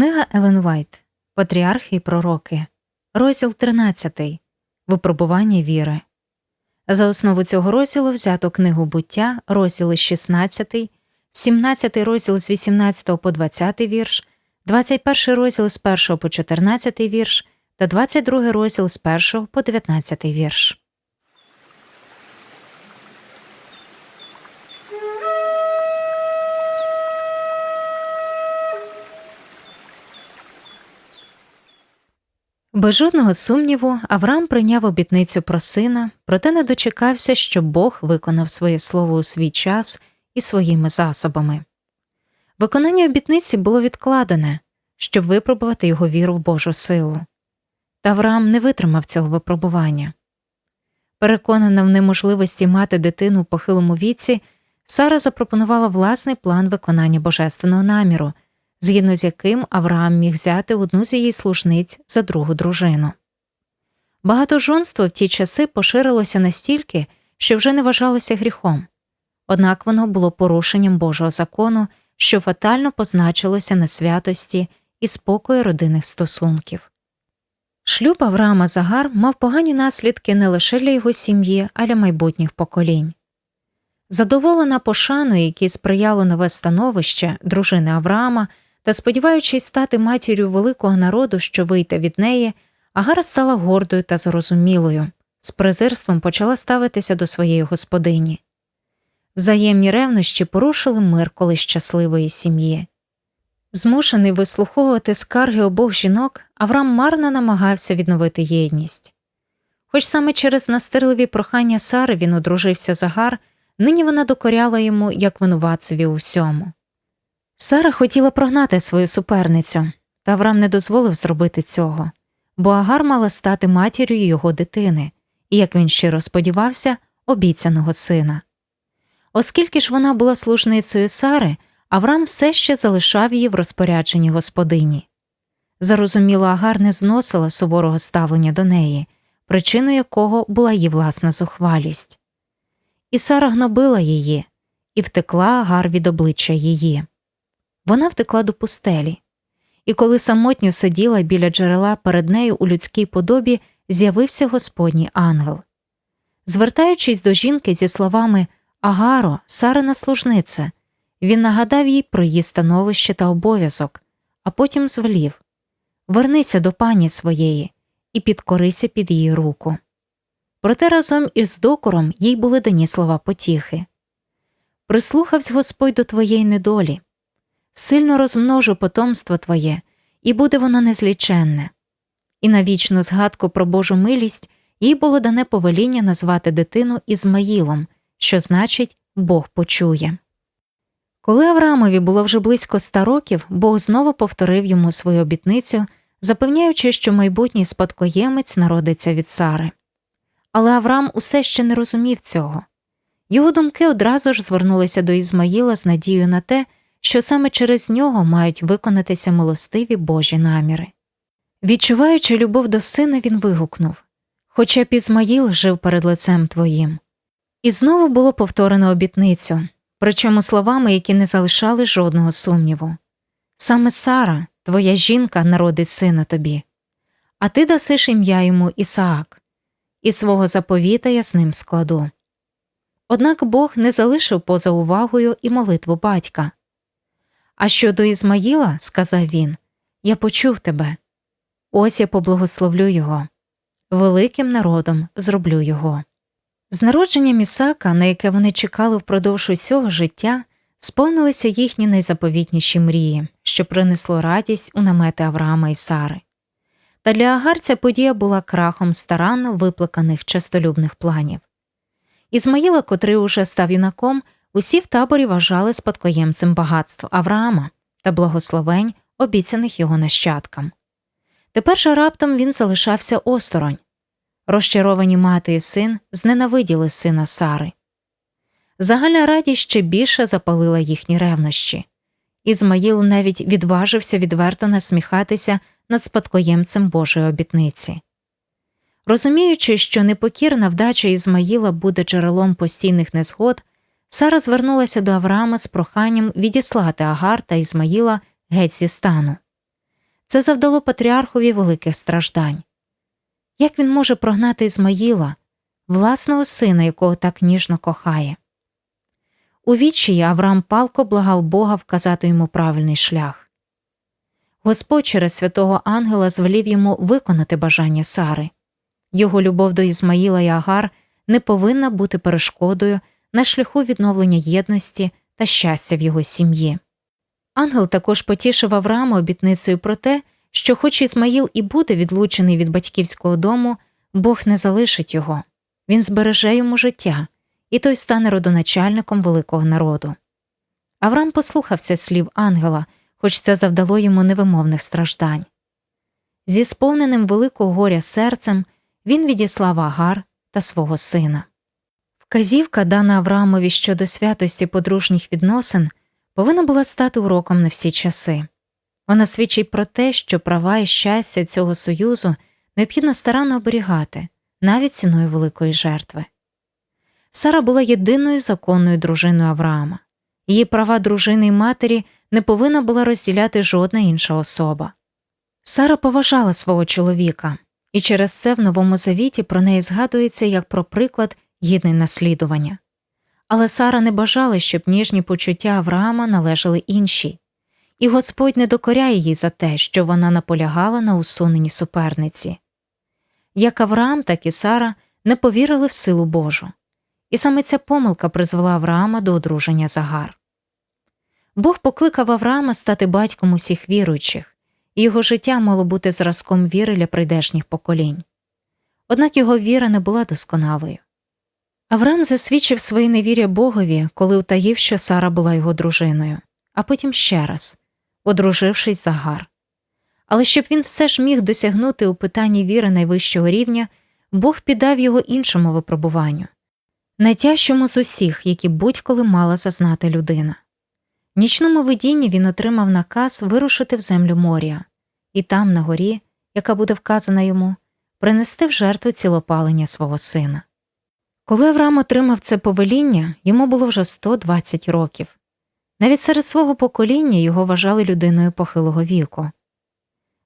Книга Елен Вайт Патріархи і пророки, розділ 13. Випробування віри. За основу цього розділу взято книгу буття, розділи 16, 17 розділ з 18 по 20 вірш, 21 розділ з 1 по 14 вірш та 22 розділ з 1 по 19 вірш. Без жодного сумніву, Авраам прийняв обітницю про сина, проте не дочекався, щоб Бог виконав своє слово у свій час і своїми засобами. Виконання обітниці було відкладене, щоб випробувати його віру в Божу силу. Та Авраам не витримав цього випробування. Переконана в неможливості мати дитину у похилому віці, Сара запропонувала власний план виконання божественного наміру згідно з яким Авраам міг взяти одну з її служниць за другу дружину. Багатожонство в ті часи поширилося настільки, що вже не вважалося гріхом, однак воно було порушенням Божого закону, що фатально позначилося на святості і спокої родинних стосунків. Шлюб Авраама Загар мав погані наслідки не лише для його сім'ї, а для майбутніх поколінь. Задоволена пошаною, якій сприяло нове становище дружини Авраама, та, сподіваючись стати матір'ю великого народу, що вийде від неї, Агара стала гордою та зрозумілою, з презирством почала ставитися до своєї господині. Взаємні ревнощі порушили мир колись щасливої сім'ї. Змушений вислуховувати скарги обох жінок, Авраам марно намагався відновити єдність. Хоч саме через настирливі прохання Сари він одружився з Агар, нині вона докоряла йому як винуватцеві у всьому. Сара хотіла прогнати свою суперницю, та Авраам не дозволив зробити цього, бо Агар мала стати матір'ю його дитини і, як він щиро сподівався, обіцяного сина. Оскільки ж вона була служницею Сари, Авраам все ще залишав її в розпорядженні господині. Зарозуміло, Агар не зносила суворого ставлення до неї, причиною якого була її власна зухвалість. І Сара гнобила її, і втекла Агар від обличчя її. Вона втекла до пустелі, і коли самотньо сиділа біля джерела перед нею у людській подобі, з'явився господній ангел. Звертаючись до жінки зі словами Агаро, Сарина служниця, він нагадав їй про її становище та обов'язок, а потім звелів Вернися до пані своєї і підкорися під її руку. Проте разом із докором їй були дані слова потіхи. Прислухавсь Господь до твоєї недолі сильно розмножу потомство Твоє, і буде воно незліченне. І на вічну згадку про Божу милість їй було дане повеління назвати дитину Ізмаїлом, що значить Бог почує. Коли Авраамові було вже близько ста років, Бог знову повторив йому свою обітницю, запевняючи, що майбутній спадкоємець народиться від Сари. Але Авраам усе ще не розумів цього. Його думки одразу ж звернулися до Ізмаїла з надією на те, що саме через нього мають виконатися милостиві Божі наміри. Відчуваючи любов до сина, він вигукнув Хоча б Ізмаїл жив перед лицем твоїм. І знову було повторено обітницю, причому словами, які не залишали жодного сумніву. Саме Сара, твоя жінка, народить сина тобі, а ти дасиш ім'я йому Ісаак, і свого заповіта я з ним складу. Однак Бог не залишив поза увагою і молитву батька. А щодо Ізмаїла, сказав він, я почув тебе. Ось я поблагословлю його. Великим народом зроблю його. З народженням Ісака, на яке вони чекали впродовж усього життя, сповнилися їхні найзаповітніші мрії, що принесло радість у намети Авраама і Сари. Та для Агар ця подія була крахом старанно виплаканих частолюбних планів. Ізмаїла, котрий уже став юнаком, Усі в таборі вважали спадкоємцем багатства Авраама та благословень, обіцяних його нащадкам. Тепер же раптом він залишався осторонь. Розчаровані мати і син зненавиділи сина Сари. Загальна радість ще більше запалила їхні ревнощі. Ізмаїл навіть відважився відверто насміхатися над спадкоємцем Божої обітниці. Розуміючи, що непокірна вдача Ізмаїла буде джерелом постійних незгод, Сара звернулася до Авраама з проханням відіслати Агар та Ізмаїла геть зі стану. Це завдало патріархові великих страждань. Як він може прогнати Ізмаїла, власного сина, якого так ніжно кохає? У відчаї Авраам палко благав Бога вказати йому правильний шлях. Господь через святого ангела звелів йому виконати бажання Сари. Його любов до Ізмаїла і Агар не повинна бути перешкодою на шляху відновлення єдності та щастя в його сім'ї. Ангел також потішив Авраама обітницею про те, що, хоч Ізмаїл і буде відлучений від батьківського дому, Бог не залишить його, він збереже йому життя, і той стане родоначальником великого народу. Авраам послухався слів ангела, хоч це завдало йому невимовних страждань. Зі сповненим великого горя серцем він відіслав Агар та свого сина. Вказівка, дана Авраамові щодо святості подружніх відносин, повинна була стати уроком на всі часи. Вона свідчить про те, що права і щастя цього союзу необхідно старанно оберігати, навіть ціною великої жертви. Сара була єдиною законною дружиною Авраама. Її права дружини і матері не повинна була розділяти жодна інша особа. Сара поважала свого чоловіка, і через це в Новому Завіті про неї згадується як про приклад гідний наслідування. Але Сара не бажала, щоб ніжні почуття Авраама належали іншій, і Господь не докоряє їй за те, що вона наполягала на усуненні суперниці. Як Авраам, так і Сара не повірили в силу Божу, і саме ця помилка призвела Авраама до одруження Загар. Бог покликав Авраама стати батьком усіх віруючих, і його життя мало бути зразком віри для прийдешніх поколінь. Однак його віра не була досконалою. Авраам засвідчив своє невір'я Богові, коли утаїв, що Сара була його дружиною, а потім ще раз, одружившись за гар. Але щоб він все ж міг досягнути у питанні віри найвищого рівня, Бог піддав його іншому випробуванню найтяжчому з усіх, які будь-коли мала зазнати людина. В нічному видінні він отримав наказ вирушити в землю моря, і там, на горі, яка буде вказана йому, принести в жертву цілопалення свого сина. Коли Авраам отримав це повеління, йому було вже 120 років. Навіть серед свого покоління його вважали людиною похилого віку.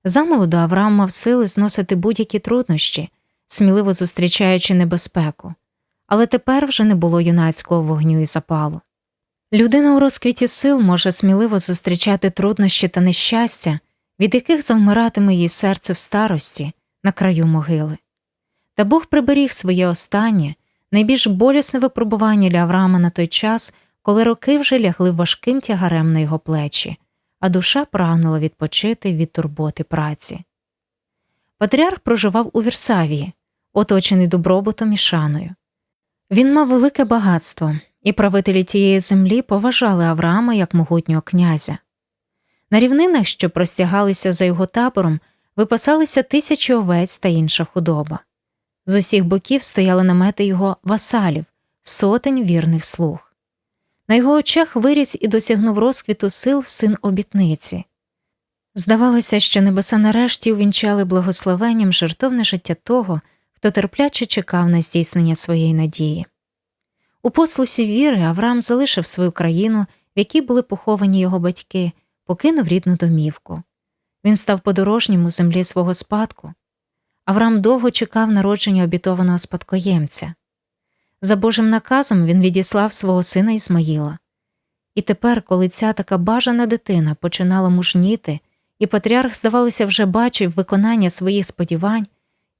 Замолоду Авраам мав сили зносити будь-які труднощі, сміливо зустрічаючи небезпеку, але тепер вже не було юнацького вогню і запалу. Людина у розквіті сил може сміливо зустрічати труднощі та нещастя, від яких завмиратиме її серце в старості на краю могили. Та Бог приберіг своє останнє, найбільш болісне випробування для Авраама на той час, коли роки вже лягли важким тягарем на його плечі, а душа прагнула відпочити від турботи праці. Патріарх проживав у Вірсавії, оточений добробутом і шаною. Він мав велике багатство, і правителі тієї землі поважали Авраама як могутнього князя. На рівнинах, що простягалися за його табором, випасалися тисячі овець та інша худоба. З усіх боків стояли намети його васалів, сотень вірних слуг. На його очах виріс і досягнув розквіту сил син обітниці. Здавалося, що небеса нарешті увінчали благословенням жертовне життя того, хто терпляче чекав на здійснення своєї надії. У послусі віри Авраам залишив свою країну, в якій були поховані його батьки, покинув рідну домівку. Він став подорожнім у землі свого спадку. Авраам довго чекав народження обітованого спадкоємця. За Божим наказом він відіслав свого сина Ісмаїла. І тепер, коли ця така бажана дитина починала мужніти, і патріарх, здавалося, вже бачив виконання своїх сподівань,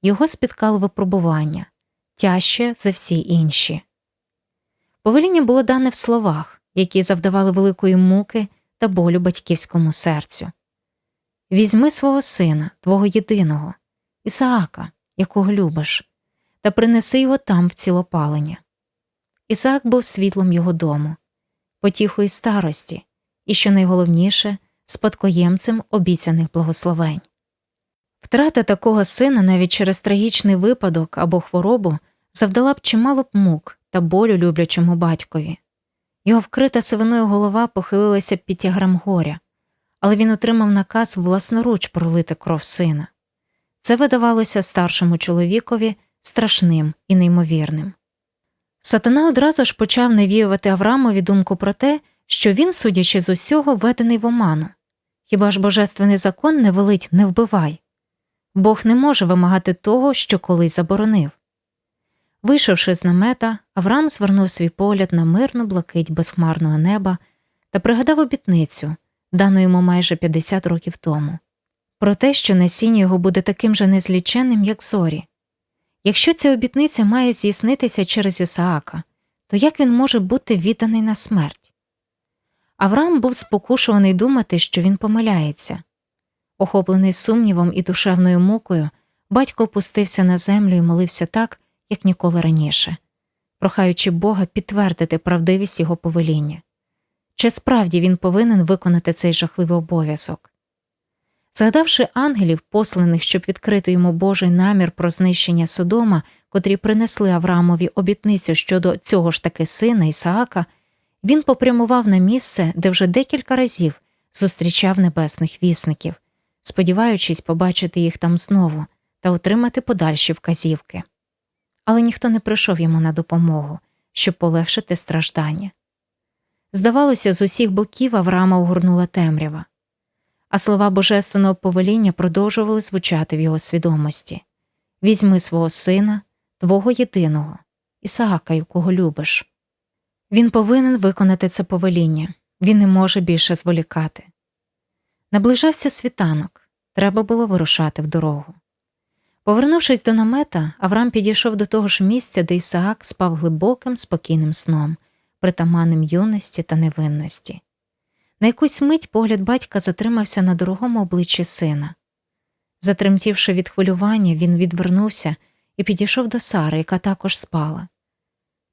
його спіткало випробування тяжче за всі інші. Повеління було дане в словах, які завдавали великої муки та болю батьківському серцю. Візьми свого сина, твого єдиного, Ісаака, якого любиш, та принеси його там в цілопалення. Ісаак був світлом його дому, потіхою старості і, що найголовніше, спадкоємцем обіцяних благословень. Втрата такого сина навіть через трагічний випадок або хворобу завдала б чимало б мук та болю люблячому батькові. Його вкрита сивиною голова похилилася під тяграм горя, але він отримав наказ власноруч пролити кров сина. Це видавалося старшому чоловікові страшним і неймовірним. Сатана одразу ж почав навіювати Авраамові думку про те, що він, судячи з усього, введений в оману. Хіба ж божественний закон не велить не вбивай? Бог не може вимагати того, що колись заборонив. Вийшовши з намета, Авраам звернув свій погляд на мирну блакить безхмарного неба та пригадав обітницю, дану йому майже 50 років тому, про те, що насіння його буде таким же незліченним, як зорі. Якщо ця обітниця має здійснитися через Ісаака, то як він може бути відданий на смерть? Авраам був спокушуваний думати, що він помиляється. Охоплений сумнівом і душевною мукою, батько опустився на землю і молився так, як ніколи раніше, прохаючи Бога підтвердити правдивість його повеління. Чи справді він повинен виконати цей жахливий обов'язок? Згадавши ангелів, посланих, щоб відкрити йому Божий намір про знищення Содома, котрі принесли Авраамові обітницю щодо цього ж таки сина Ісаака, він попрямував на місце, де вже декілька разів зустрічав небесних вісників, сподіваючись побачити їх там знову та отримати подальші вказівки. Але ніхто не прийшов йому на допомогу, щоб полегшити страждання. Здавалося, з усіх боків Авраама огорнула темрява, а слова божественного повеління продовжували звучати в його свідомості Візьми свого сина, твого єдиного, Ісаака, якого любиш. Він повинен виконати це повеління, він не може більше зволікати. Наближався світанок, треба було вирушати в дорогу. Повернувшись до намета, Авраам підійшов до того ж місця, де Ісаак спав глибоким, спокійним сном, притаманним юності та невинності. На якусь мить погляд батька затримався на дорогому обличчі сина. Затремтівши від хвилювання, він відвернувся і підійшов до Сари, яка також спала.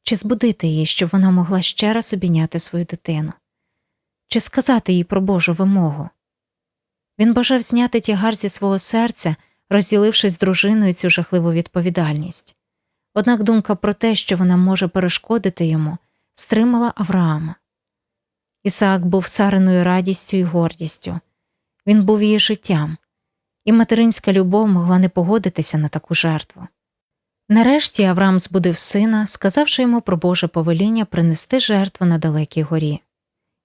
Чи збудити її, щоб вона могла ще раз обійняти свою дитину, чи сказати їй про Божу вимогу? Він бажав зняти тягар зі свого серця, розділившись з дружиною цю жахливу відповідальність. Однак думка про те, що вона може перешкодити йому, стримала Авраама. Ісаак був сариною радістю і гордістю, він був її життям, і материнська любов могла не погодитися на таку жертву. Нарешті Авраам збудив сина, сказавши йому про Боже повеління принести жертву на далекій горі.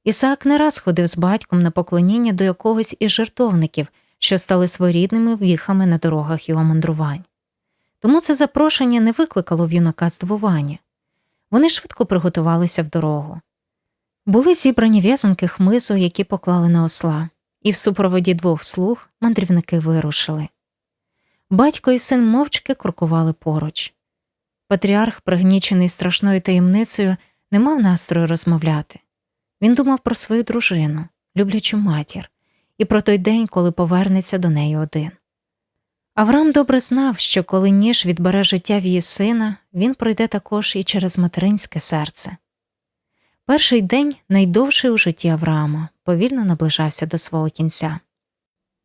Ісаак не раз ходив з батьком на поклоніння до якогось із жертовників, що стали своєрідними віхами на дорогах його мандрувань. Тому це запрошення не викликало в юнака здивування. Вони швидко приготувалися в дорогу. Були зібрані в'язанки хмизу, які поклали на осла, і в супроводі двох слуг мандрівники вирушили. Батько і син мовчки крокували поруч. Патріарх, пригнічений страшною таємницею, не мав настрою розмовляти. Він думав про свою дружину, люблячу матір, і про той день, коли повернеться до неї один. Авраам добре знав, що коли ніж відбере життя в її сина, він пройде також і через материнське серце. Перший день, найдовший у житті Авраама, повільно наближався до свого кінця.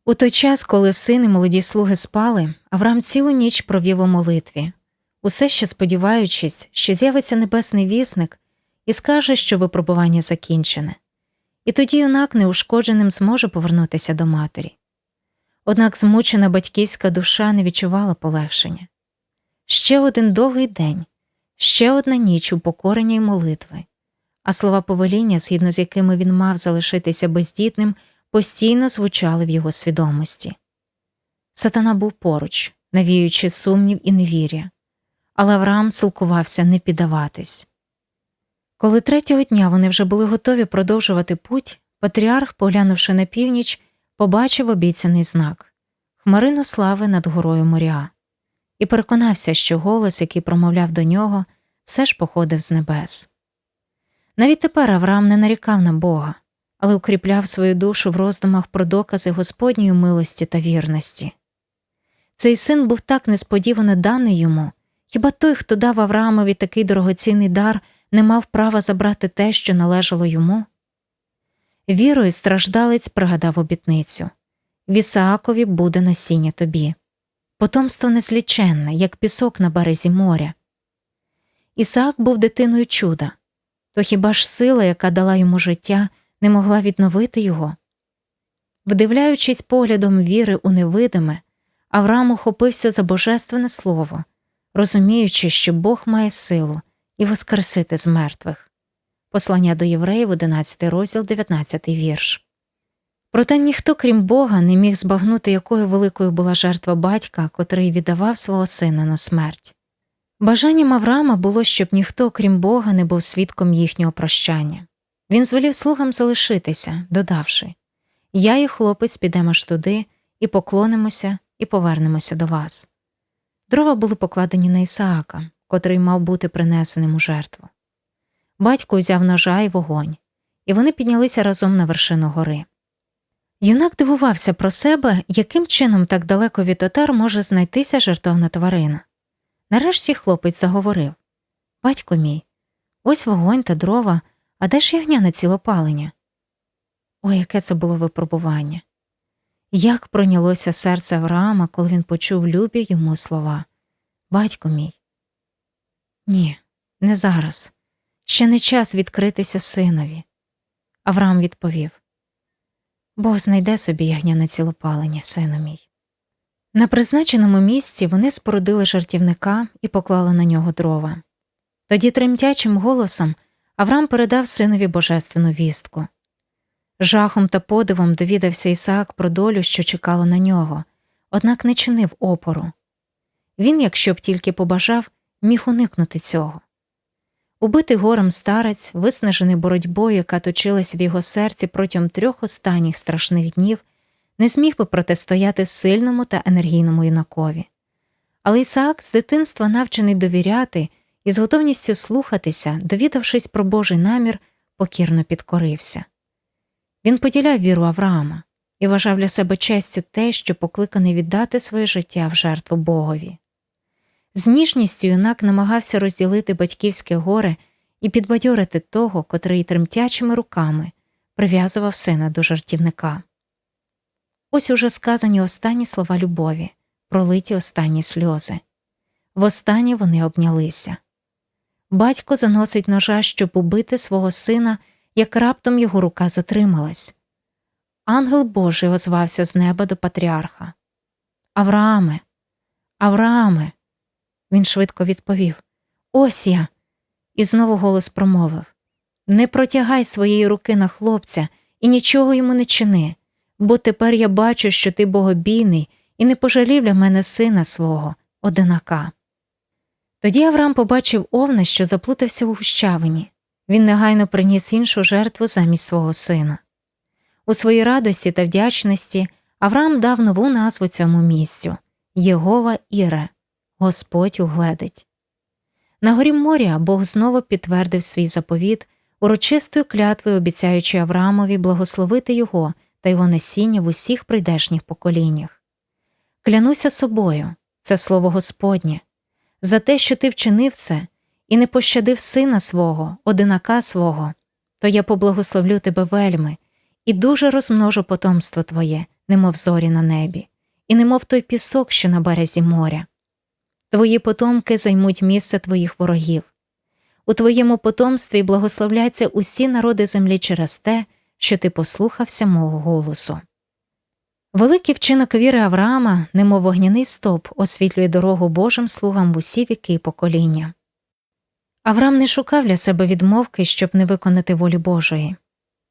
У той час, коли син і молоді слуги спали, Авраам цілу ніч провів у молитві, усе ще сподіваючись, що з'явиться небесний вісник і скаже, що випробування закінчене, і тоді юнак неушкодженим зможе повернутися до матері. Однак змучена батьківська душа не відчувала полегшення. Ще один довгий день, ще одна ніч упокорення й молитви, а слова повеління, згідно з якими він мав залишитися бездітним, постійно звучали в його свідомості. Сатана був поруч, навіюючи сумнів і невір'я, але Авраам силкувався не піддаватись. Коли третього дня вони вже були готові продовжувати путь, патріарх, поглянувши на північ, побачив обіцяний знак хмарину слави над горою моря, і переконався, що голос, який промовляв до нього, все ж походив з небес. Навіть тепер Авраам не нарікав на Бога, але укріпляв свою душу в роздумах про докази Господньої милості та вірності. Цей син був так несподівано даний йому, хіба той, хто дав Авраамові такий дорогоцінний дар, не мав права забрати те, що належало йому? Вірою страждалець пригадав обітницю в Ісаакові буде насіння тобі, потомство незліченне, як пісок на березі моря. Ісаак був дитиною чуда, то хіба ж сила, яка дала йому життя, не могла відновити його? Вдивляючись поглядом віри у невидиме, Авраам ухопився за божественне слово, розуміючи, що Бог має силу і воскресити з мертвих. Послання до євреїв, 11 розділ, 19 вірш. Проте ніхто, крім Бога, не міг збагнути, якою великою була жертва батька, котрий віддавав свого сина на смерть. Бажанням Авраама було, щоб ніхто, крім Бога, не був свідком їхнього прощання. Він звелів слугам залишитися, додавши Я і хлопець підемо ж туди, і поклонимося, і повернемося до вас. Дрова були покладені на Ісаака, котрий мав бути принесеним у жертву. Батько взяв ножа і вогонь, і вони піднялися разом на вершину гори. Юнак дивувався про себе, яким чином так далеко від татар може знайтися жертовна тварина. Нарешті хлопець заговорив Батько мій, ось вогонь та дрова, а де ж ягня на цілопалення? Ой, яке це було випробування. Як пройнялося серце Авраама, коли він почув любі йому слова Батько мій. Ні, не зараз. Ще не час відкритися синові. Авраам відповів Бог знайде собі ягняне цілопалення, сину мій. На призначеному місці вони спорудили жартівника і поклали на нього дрова. Тоді тремтячим голосом Авраам передав синові божественну вістку. Жахом та подивом довідався Ісаак про долю, що чекала на нього, однак не чинив опору. Він, якщо б тільки побажав, міг уникнути цього. Убитий горем старець, виснажений боротьбою, яка точилась в його серці протягом трьох останніх страшних днів, не зміг би протистояти сильному та енергійному юнакові. Але Ісаак з дитинства навчений довіряти і з готовністю слухатися, довідавшись про Божий намір, покірно підкорився. Він поділяв віру Авраама і вважав для себе честю те, що покликаний віддати своє життя в жертву Богові. З ніжністю юнак намагався розділити батьківське горе і підбадьорити того, котрий тремтячими руками прив'язував сина до жартівника. Ось уже сказані останні слова любові, пролиті останні сльози. Востаннє вони обнялися. Батько заносить ножа, щоб убити свого сина, як раптом його рука затрималась. Ангел Божий озвався з неба до патріарха. Аврааме, Аврааме. Він швидко відповів Ось я. І знову голос промовив Не протягай своєї руки на хлопця і нічого йому не чини, бо тепер я бачу, що ти богобійний, і не пожалів для мене сина свого, одинака. Тоді Авраам побачив овна, що заплутався у гущавині. Він негайно приніс іншу жертву замість свого сина. У своїй радості та вдячності Авраам дав нову назву цьому місцю Єгова Іре, Господь угледить. На горі моря Бог знову підтвердив свій заповіт, урочистою клятвою обіцяючи Авраамові благословити його та його насіння в усіх прийдешніх поколіннях. Клянуся собою, це слово Господнє, за те, що ти вчинив це і не пощадив сина свого, одинака свого, то я поблагословлю тебе вельми і дуже розмножу потомство твоє, немов зорі на небі, і немов той пісок, що на березі моря. Твої потомки займуть місце твоїх ворогів. У твоєму потомстві благословляться усі народи землі через те, що ти послухався мого голосу. Великий вчинок віри Авраама, немов вогняний стоп, освітлює дорогу Божим слугам в усі віки і покоління. Авраам не шукав для себе відмовки, щоб не виконати волі Божої.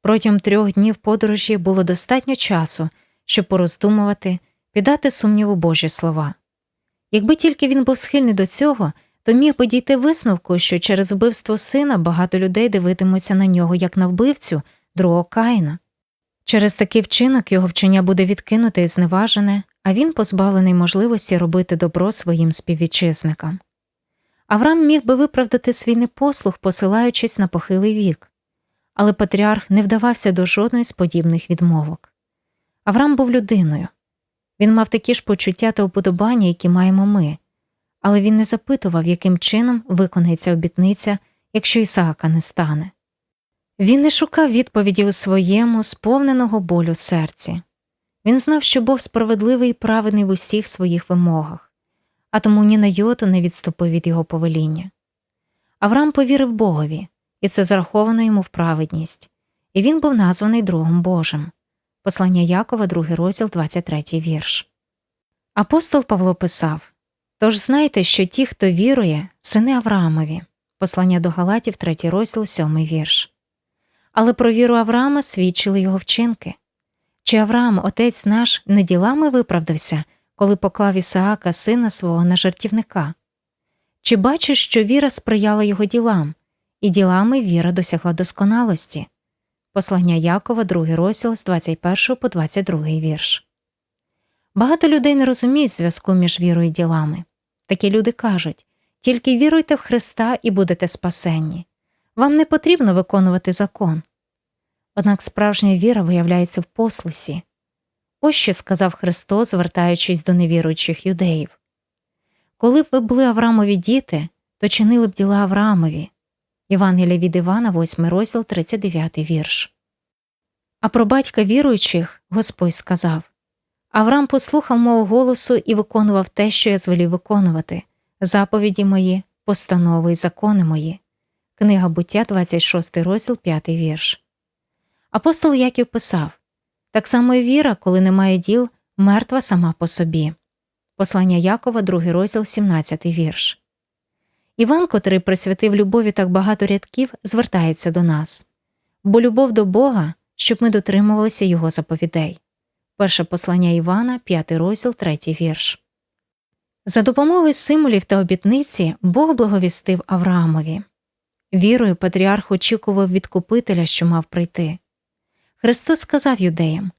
Протягом трьох днів подорожі було достатньо часу, щоб пороздумувати, піддати сумніву Божі слова. Якби тільки він був схильний до цього, то міг би висновку, що через вбивство сина багато людей дивитимуться на нього як на вбивцю другого Каїна. Через такий вчинок його вчення буде відкинуте і зневажене, а він позбавлений можливості робити добро своїм співвітчизникам. Авраам міг би виправдати свій непослух, посилаючись на похилий вік, але патріарх не вдавався до жодної з подібних відмовок. Авраам був людиною. Він мав такі ж почуття та уподобання, які маємо ми, але він не запитував, яким чином виконається обітниця, якщо Ісаака не стане. Він не шукав відповіді у своєму, сповненого болю серці. Він знав, що Бог справедливий і праведний в усіх своїх вимогах, а тому ні на йоту не відступив від його повеління. Авраам повірив Богові, і це зараховано йому в праведність, і він був названий другом Божим. Послання Якова, другий розділ, 23 вірш. Апостол Павло писав Тож знайте, що ті, хто вірує, сини Авраамові. Послання до Галатів, 3 розділ, 7 вірш. Але про віру Авраама свідчили його вчинки. Чи Авраам, отець наш, не ділами виправдався, коли поклав Ісаака, сина свого, на жартівника? Чи бачиш, що віра сприяла його ділам, і ділами віра досягла досконалості? Послання Якова, 2 розділ з 21 по 22 вірш. Багато людей не розуміють зв'язку між вірою і ділами. Такі люди кажуть тільки віруйте в Христа і будете спасенні. Вам не потрібно виконувати закон. Однак справжня віра виявляється в послусі. Ось що сказав Христос, звертаючись до невіруючих юдеїв. Коли б ви були Авраамові діти, то чинили б діла Авраамові. Євангелія від Івана, 8 розділ, 39 вірш. А про батька віруючих Господь сказав Авраам послухав мого голосу і виконував те, що я звелів виконувати, заповіді мої, постанови і закони мої. Книга буття, 26 розділ, 5 вірш. Апостол Яків писав так само і віра, коли немає діл, мертва сама по собі. Послання Якова, 2 розділ, 17 вірш. Іван, котрий присвятив любові так багато рядків, звертається до нас бо любов до Бога, щоб ми дотримувалися Його заповідей. Перше послання Івана, 5 розділ, 3 вірш. За допомогою символів та обітниці Бог благовістив Авраамові. Вірою патріарх очікував відкупителя, що мав прийти. Христос сказав юдеям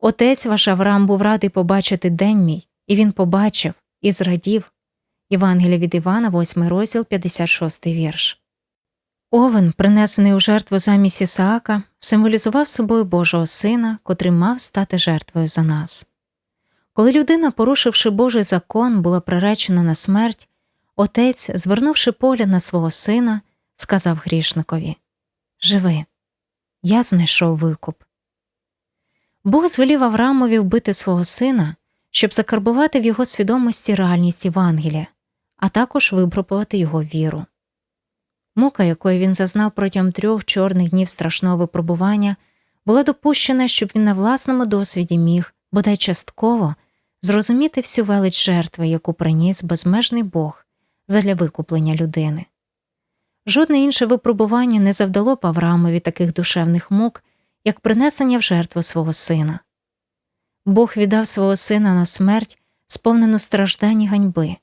Отець ваш Авраам був радий побачити день мій, і він побачив і зрадів. Євангелія від Івана, 8 розділ, 56 вірш. Овен, принесений у жертву замість Ісаака, символізував собою Божого Сина, котрий мав стати жертвою за нас. Коли людина, порушивши Божий закон, була приречена на смерть, отець, звернувши погляд на свого сина, сказав грішникові Живи, я знайшов викуп. Бог звелів Авраамові вбити свого сина, щоб закарбувати в його свідомості реальність Євангелія, а також випробувати його віру. Мука, якої він зазнав протягом трьох чорних днів страшного випробування, була допущена, щоб він на власному досвіді міг, бодай частково, зрозуміти всю велич жертви, яку приніс безмежний Бог задля викуплення людини. Жодне інше випробування не завдало б Авраамові таких душевних мук, як принесення в жертву свого сина. Бог віддав свого сина на смерть, сповнену страждань і ганьби.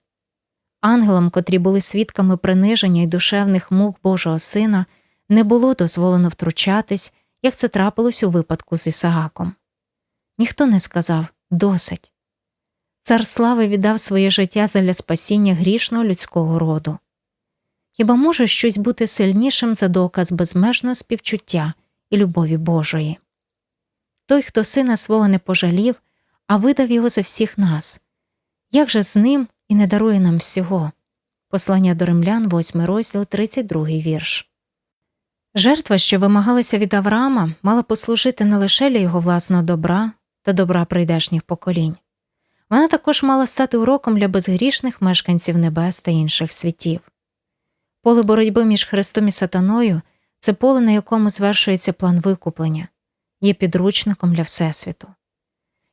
Ангелам, котрі були свідками приниження і душевних мук Божого сина, не було дозволено втручатись, як це трапилось у випадку з Ісааком. Ніхто не сказав досить. Цар слави віддав своє життя задля спасіння грішного людського роду. Хіба може щось бути сильнішим за доказ безмежного співчуття і любові Божої? Той, хто сина свого не пожалів, а видав його за всіх нас, як же з ним і не дарує нам всього? Послання до римлян, 8 розділ, 32 вірш. Жертва, що вимагалася від Авраама, мала послужити не лише для його власного добра та добра прийдешніх поколінь. Вона також мала стати уроком для безгрішних мешканців небес та інших світів. Поле боротьби між Христом і Сатаною це поле, на якому звершується план викуплення, є підручником для Всесвіту.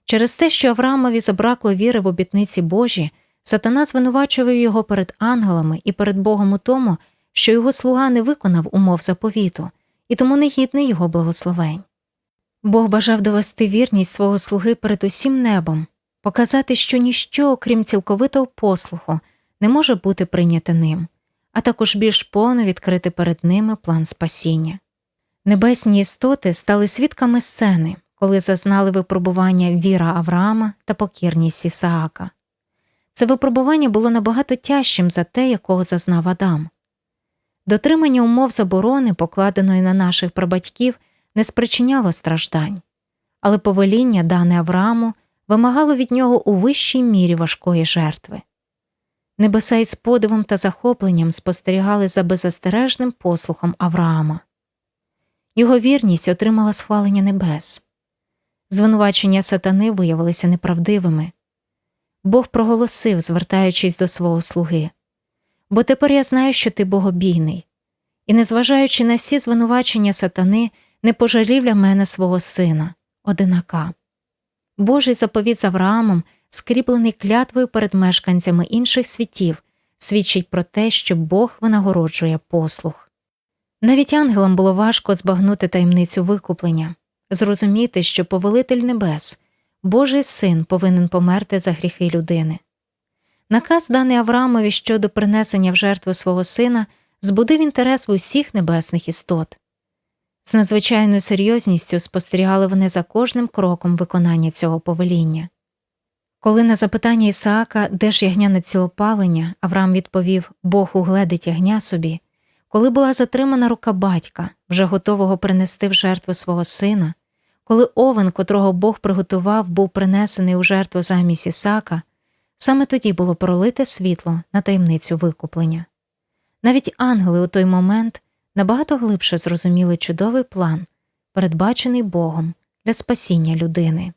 Через те, що Авраамові забракло віри в обітниці Божі, Сатана звинувачував його перед ангелами і перед Богом у тому, що його слуга не виконав умов заповіту, і тому не гідний його благословень. Бог бажав довести вірність свого слуги перед усім небом, показати, що ніщо, окрім цілковитого послуху, не може бути прийняте ним, а також більш повно відкрити перед ними план спасіння. Небесні істоти стали свідками сцени, коли зазнали випробування віра Авраама та покірність Ісаака. Це випробування було набагато тяжчим за те, якого зазнав Адам. Дотримання умов заборони, покладеної на наших прабатьків, не спричиняло страждань, але повеління, дане Аврааму, вимагало від нього у вищій мірі важкої жертви. Небеса із подивом та захопленням спостерігали за беззастережним послухом Авраама. Його вірність отримала схвалення небес. Звинувачення сатани виявилися неправдивими. Бог проголосив, звертаючись до свого слуги. Бо тепер я знаю, що ти богобійний, і, незважаючи на всі звинувачення сатани, не пожалів для мене свого сина, одинака. Божий заповіт з Авраамом, скріплений клятвою перед мешканцями інших світів, свідчить про те, що Бог винагороджує послух. Навіть ангелам було важко збагнути таємницю викуплення, зрозуміти, що повелитель небес, Божий син повинен померти за гріхи людини. Наказ, даний Авраамові щодо принесення в жертву свого сина, збудив інтерес в усіх небесних істот. З надзвичайною серйозністю спостерігали вони за кожним кроком виконання цього повеління. Коли на запитання Ісаака, де ж ягняне цілопалення, Авраам відповів Бог угледить ягня собі, коли була затримана рука батька, вже готового принести в жертву свого сина, коли овен, котрого Бог приготував, був принесений у жертву замість Ісака, саме тоді було пролите світло на таємницю викуплення. Навіть ангели у той момент набагато глибше зрозуміли чудовий план, передбачений Богом для спасіння людини.